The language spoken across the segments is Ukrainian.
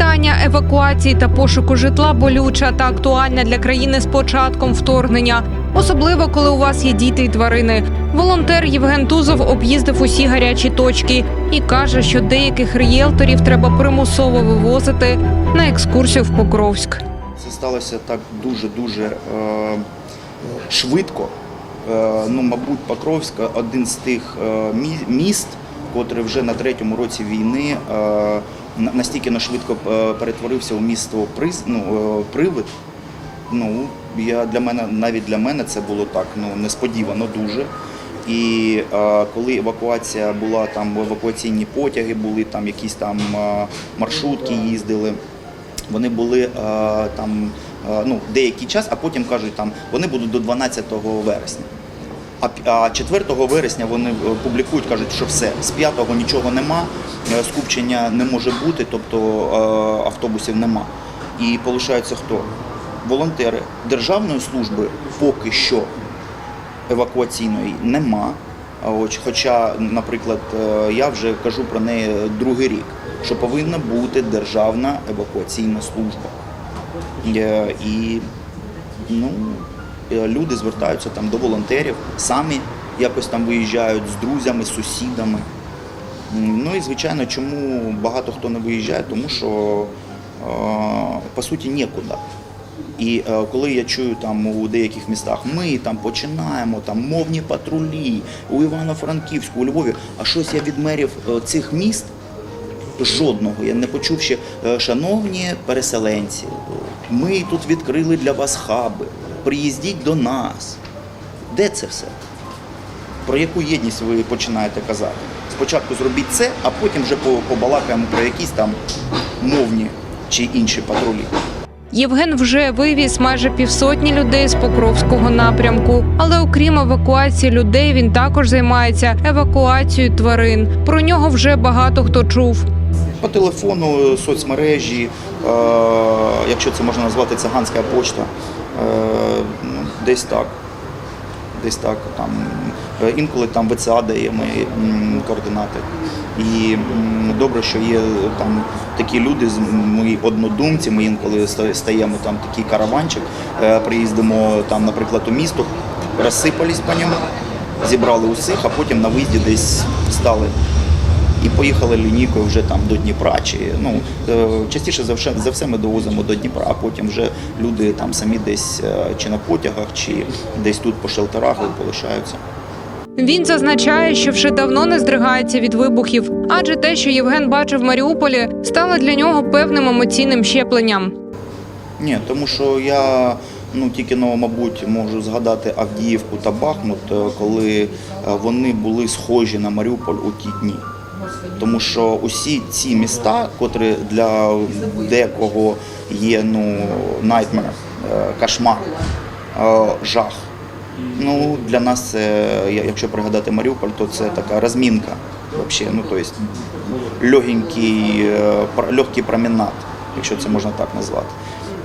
Питання евакуації та пошуку житла болюча та актуальна для країни з початком вторгнення, особливо коли у вас є діти і тварини. Волонтер Євген Тузов об'їздив усі гарячі точки і каже, що деяких рієлторів треба примусово вивозити на екскурсію в Покровськ. Це сталося так дуже-дуже е, швидко. Е, ну, мабуть, Покровськ один з тих е, мі- міст, котрий вже на третьому році війни е, настільки на швидко е, перетворився у місто приз, ну, е, привид. Ну, я для мене, навіть для мене це було так ну, несподівано дуже. І е, коли евакуація була, там евакуаційні потяги були, там якісь там маршрутки їздили, вони були е, там е, ну, деякий час, а потім кажуть, там вони будуть до 12 вересня. А, 4 вересня вони е, публікують, кажуть, що все, з 5-го нічого нема, е, скупчення не може бути, тобто е, автобусів нема. І залишається хто? Волонтери державної служби поки що евакуаційної нема. Хоча, наприклад, я вже кажу про неї другий рік, що повинна бути державна евакуаційна служба. І ну, люди звертаються там до волонтерів, самі якось там виїжджають з друзями, з сусідами. Ну і звичайно, чому багато хто не виїжджає, тому що е, по суті нікуди. І е, коли я чую там у деяких містах, ми там починаємо там мовні патрулі у Івано-Франківську, у Львові, а щось я від мерів е, цих міст жодного. Я не почув ще, е, шановні переселенці, ми тут відкрили для вас хаби, приїздіть до нас. Де це все? Про яку єдність ви починаєте казати? Спочатку зробіть це, а потім вже побалакаємо про якісь там мовні чи інші патрулі. Євген вже вивіз майже півсотні людей з Покровського напрямку. Але окрім евакуації людей, він також займається евакуацією тварин. Про нього вже багато хто чув. По телефону, соцмережі, е, якщо це можна назвати циганська почта, десь так. Десь так. Там, е, інколи там ВЦА дає мої координати. І добре, що є там такі люди, мої однодумці, ми інколи стаємо там такий караванчик, е, приїздимо там, наприклад, у місто, розсипались по ньому, зібрали усіх, а потім на виїзді десь стали і поїхали лінійкою вже там до Дніпра. Чи ну е, частіше за все, за все ми довозимо до Дніпра, а потім вже люди там самі десь е, чи на потягах, чи десь тут по шелтерах полишаються. Він зазначає, що вже давно не здригається від вибухів, адже те, що Євген бачив в Маріуполі, стало для нього певним емоційним щепленням. Ні, тому що я ну тільки ну, мабуть можу згадати Авдіївку та Бахмут, е, коли вони були схожі на Маріуполь у ті дні. Тому що усі ці міста, котрі для декого є ну е, кошмар, е, жах. Ну, для нас якщо пригадати Маріуполь, то це така розмінка. Вообще, ну, то легенький, е, легкий променад, якщо це можна так назвати.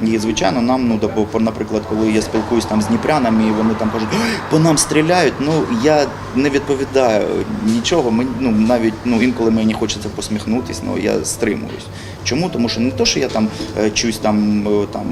І звичайно, нам, ну, тобто, по- наприклад, коли я спілкуюсь там з дніпрянами, і вони там кажуть, по нам стріляють, ну я не відповідаю нічого. Ми, ну, навіть ну, інколи мені хочеться посміхнутись, ну я стримуюсь. Чому? Тому що не то, що я там е, чуюсь там, е, там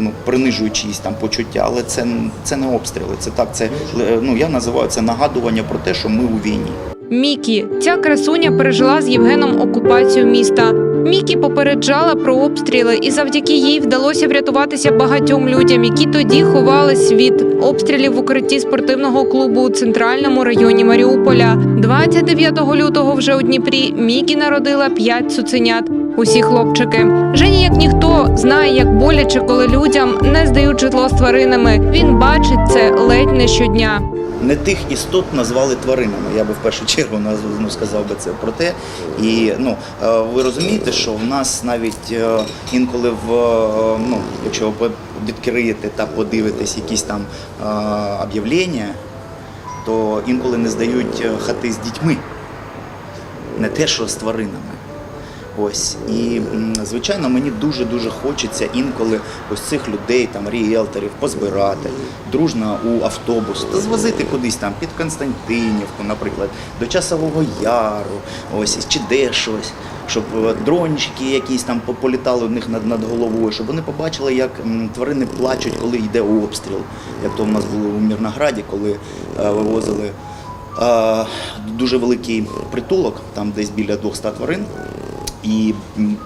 ну, принижую чиїсь там почуття, але це, це не обстріли. Це так, це е, ну я називаю це нагадування про те, що ми у війні. Мікі, ця красуня пережила з Євгеном окупацію міста. Мікі попереджала про обстріли, і завдяки їй вдалося врятуватися багатьом людям, які тоді ховались від обстрілів в укритті спортивного клубу у центральному районі Маріуполя. 29 лютого вже у Дніпрі Мікі народила п'ять цуценят. Усі хлопчики. Женя, як ніхто, знає, як боляче, коли людям не здають житло з тваринами. Він бачить це ледь не щодня. Не тих істот назвали тваринами. Я би в першу чергу ну, сказав би це про те. І ну е, ви розумієте, що в нас навіть е, інколи в е, ну, якщо ви відкриєте та подивитесь якісь там об'явлення, то інколи не здають хати з дітьми, не те, що з тваринами. Ось і звичайно, мені дуже дуже хочеться інколи ось цих людей, там ріелторів, позбирати дружно у автобус та звозити кудись там під Константинівку, наприклад, до Часового Яру, ось чи де щось. Щоб е, дрончики якісь там по- політали у них над, над головою, щоб вони побачили, як тварини плачуть, коли йде обстріл. Як то в нас було у Мірнограді, коли е, вивозили е, дуже великий притулок, там десь біля 200 тварин, і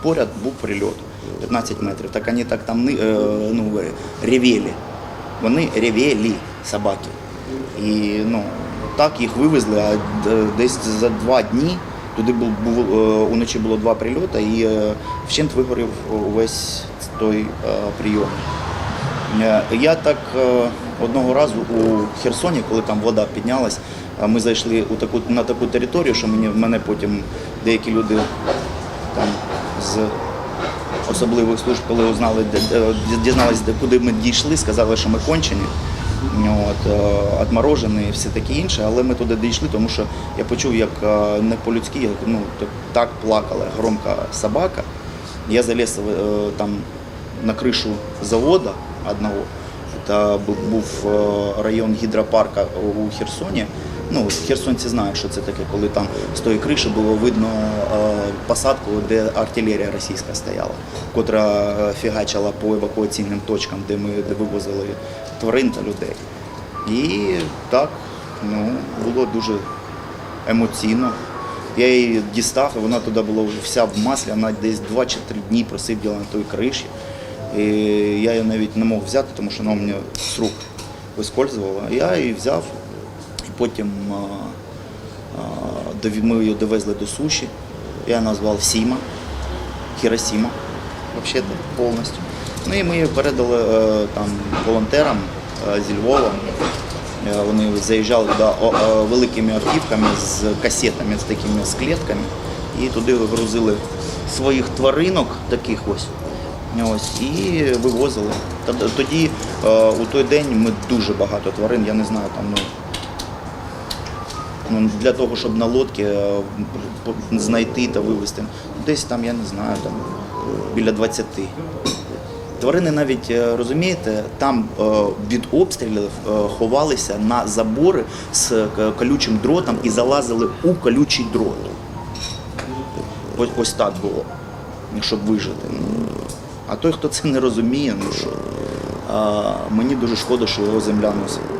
поряд був прильот 15 метрів. Так вони так там е, ну, ревели. Вони ревели собаки. І ну, так їх вивезли, а десь за два дні туди був, був е, уночі було два прильоти і е, вщент вигорів увесь той прийом. Я так одного разу у Херсоні, коли там вода піднялась, ми зайшли у таку, на таку територію, що мені, мене потім деякі люди з особливих служб, коли узнали, дізналися, куди ми дійшли, сказали, що ми кончені. От, е, отморожені і все таке інше, але ми туди дійшли, тому що я почув, як е, не по-людськи, як, ну, так- плакала громка собака. Я залез е, там на кришу завода одного. Це був район гідропарка у Херсоні. Ну, херсонці знають, що це таке, коли там з тої криші було видно е, посадку, де артилерія російська стояла, котра е, фігачила по евакуаційним точкам, де ми де вивозили тварин та людей. І так, ну, було дуже емоційно. Я її дістав, і вона туди була вся в маслі, вона десь 2 чи 3 дні просиділа на той криші. І я її навіть не мог взяти, тому що вона мені з рук вискользувала. Я її взяв, потім ми її довезли до суші. Я назвав Сіма, Хіросіма, взагалі повністю. Ну і ми її передали е, там волонтерам е, зі Львова. Е, Вони заїжджали о, великими автівками з касетами, з такими з клетками, і туди грузили своїх тваринок, таких ось. Ось, і вивозили. Тоді у той день ми дуже багато тварин, я не знаю, там ну, для того, щоб на лодці е, знайти та вивезти. Десь там, я не знаю, там біля 20. Тварини навіть е, розумієте, там е, від обстрілів е, ховалися на забори з е, колючим дротом і залазили у колючий дрот. Ось, так було, щоб вижити. Ну, А той, хто це не розуміє, ну що, мені дуже шкода, що його земля носить.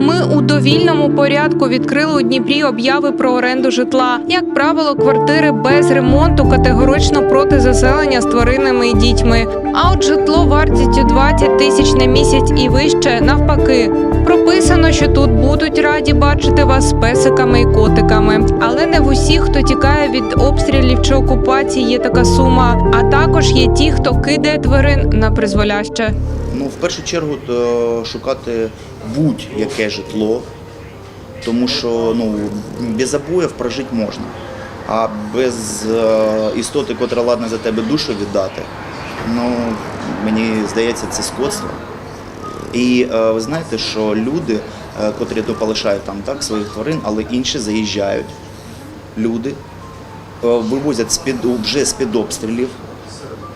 Ми у довільному порядку відкрили у Дніпрі обяви про оренду житла. Як правило, квартири без ремонту категорично проти заселення з тваринами і дітьми. А от житло вартістю 20 тисяч на місяць і вище навпаки. Прописано, що тут будуть раді бачити вас з песиками і котиками. Але не в усіх, хто тікає від обстрілів чи окупації, є така сума. А також є ті, хто кидає тварин на призволяще. Ну, в першу чергу шукати будь-яке житло, тому що ну, без обоїв прожити можна. А без е, істоти, котра ладна за тебе душу віддати, ну, мені здається, це скотство. І е, ви знаєте, що люди, е, котрі то полишають там так, своїх тварин, але інші заїжджають. Люди вивозять з-під, вже з-під обстрілів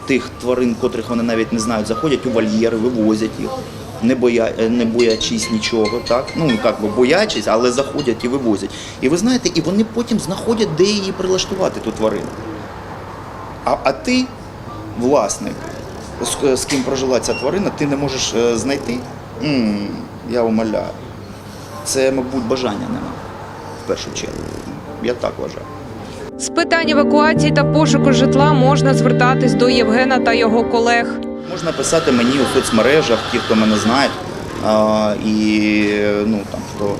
тих тварин, котрих вони навіть не знають, заходять у вольєри, вивозять їх, не, боя, не боячись нічого, так? Ну, як би боячись, але заходять і вивозять. І ви знаєте, і вони потім знаходять, де її прилаштувати, ту тварину. А, а ти, власник, з, з ким прожила ця тварина, ти не можеш е, знайти. м я умоляю. Це, мабуть, бажання нема в першу чергу. Я так вважаю. З питань евакуації та пошуку житла можна звертатись до Євгена та його колег. Можна писати мені у соцмережах, ті, хто мене знає, а, і ну, там, хто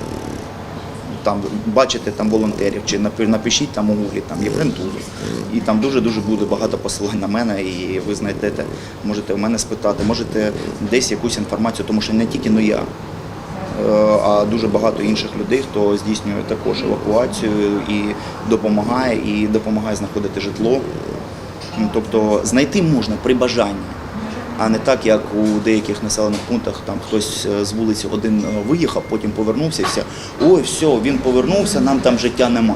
там, бачите там волонтерів, чи напишіть там у гуглі там Євген Тузов. І там дуже-дуже буде багато посилань на мене, і ви знайдете, можете у мене спитати, можете десь якусь інформацію, тому що не тільки ну, я, е, а дуже багато інших людей, хто здійснює також евакуацію і допомагає, і допомагає знаходити житло. Ну, Тобто знайти можна при бажанні, а не так, як у деяких населених пунктах там хтось е, з вулиці один е, виїхав, потім повернувся і все. Ой, все, він повернувся, нам там життя нема.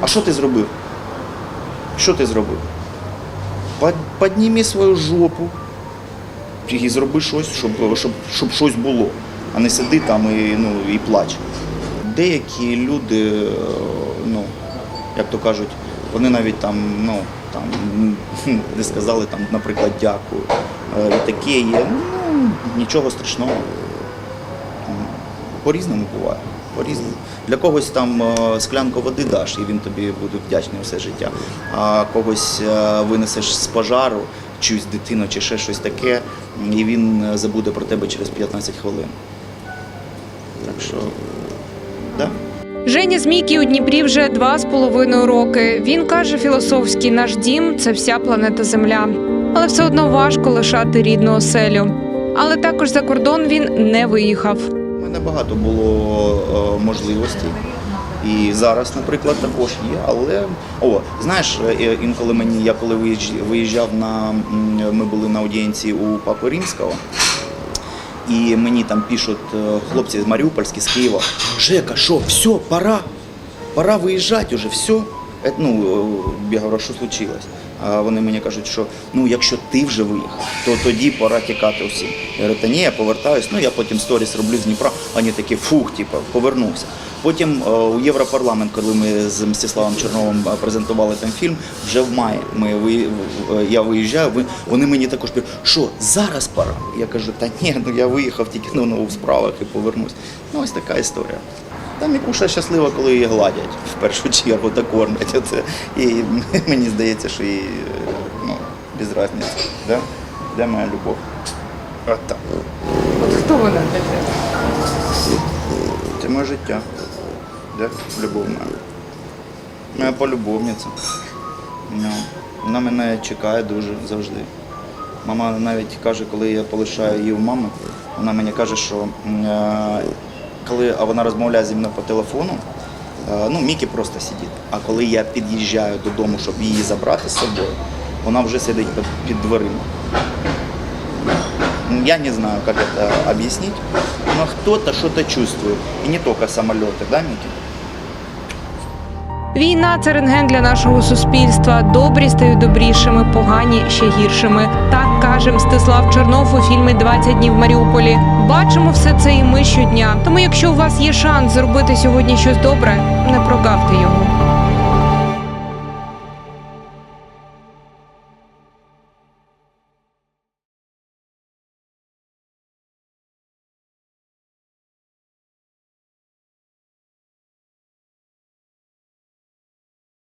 А що ти зробив? Що ти зробив? Підніми свою жопу і зроби щось, щоб, щоб, щоб щось було, а не сиди там і, ну, і плач. Деякі люди, е, ну, як то кажуть, вони навіть там, ну, там, не сказали, там, наприклад, дякую. Е, І таке є. Ну, нічого страшного. По-різному буває. По-різному. Для когось там е, склянку води даш, і він тобі буде вдячний все життя. А когось е, винесеш з пожару, чиюсь дитину чи ще щось таке, і він забуде про тебе через 15 хвилин. Так що, да. Женя з Мікі у Дніпрі вже два з половиною роки. Він каже філософський, наш дім це вся планета Земля. Але все одно важко лишати рідну оселю. Але також за кордон він не виїхав. У мене багато було е, можливостей. І зараз, наприклад, також є. Але о, знаєш, е, інколи мені, я коли виїжджав на ми були на аудієнції у Папи Римського. І мені там пишуть е, хлопці з Маріупольські, з Києва, Жека, що, все, пора, пора виїжджати вже, все. Ну, е, я говорю, що случилось? А вони мені кажуть, що ну, якщо ти вже виїхав, то тоді пора тікати усім. Я говорю, та ні, я повертаюсь, ну я потім сторіс роблю з Дніпра, вони такі, фух, типу, повернувся. Потім е, у Європарламент, коли ми з Мстиславом Черновим е, презентували там фільм, вже в маї ми, е, я виїжджаю, ви, вони мені також кажуть, що зараз пора? Я кажу, та ні, ну я виїхав тільки ну, ну, в справах і повернусь. Ну ось така історія. Та Мікуша щаслива, коли її гладять в першу чергу та кормлять. Оце. І мені здається, що їй е, ну, без різниці. Да? Де моя любов? От так. От хто вона для тебе? Це моє життя. Де? Любов моя. Моя полюбовниця. Ну, вона мене чекає дуже завжди. Мама навіть каже, коли я полишаю її у мами, вона мені каже, що е, коли а вона розмовляє зі мною по телефону, е, ну, Мікі просто сидить. А коли я під'їжджаю додому, щоб її забрати з собою, вона вже сидить під, під дверима. Я не знаю, как это объяснить, но кто-то что-то чувствует. И не только самолеты, да, Микки? Війна це рентген для нашого суспільства. Добрі стають добрішими, погані ще гіршими. Так каже Мстислав Чернов у фільмі «20 днів в Маріуполі. Бачимо все це і ми щодня. Тому, якщо у вас є шанс зробити сьогодні щось добре, не прогавте його.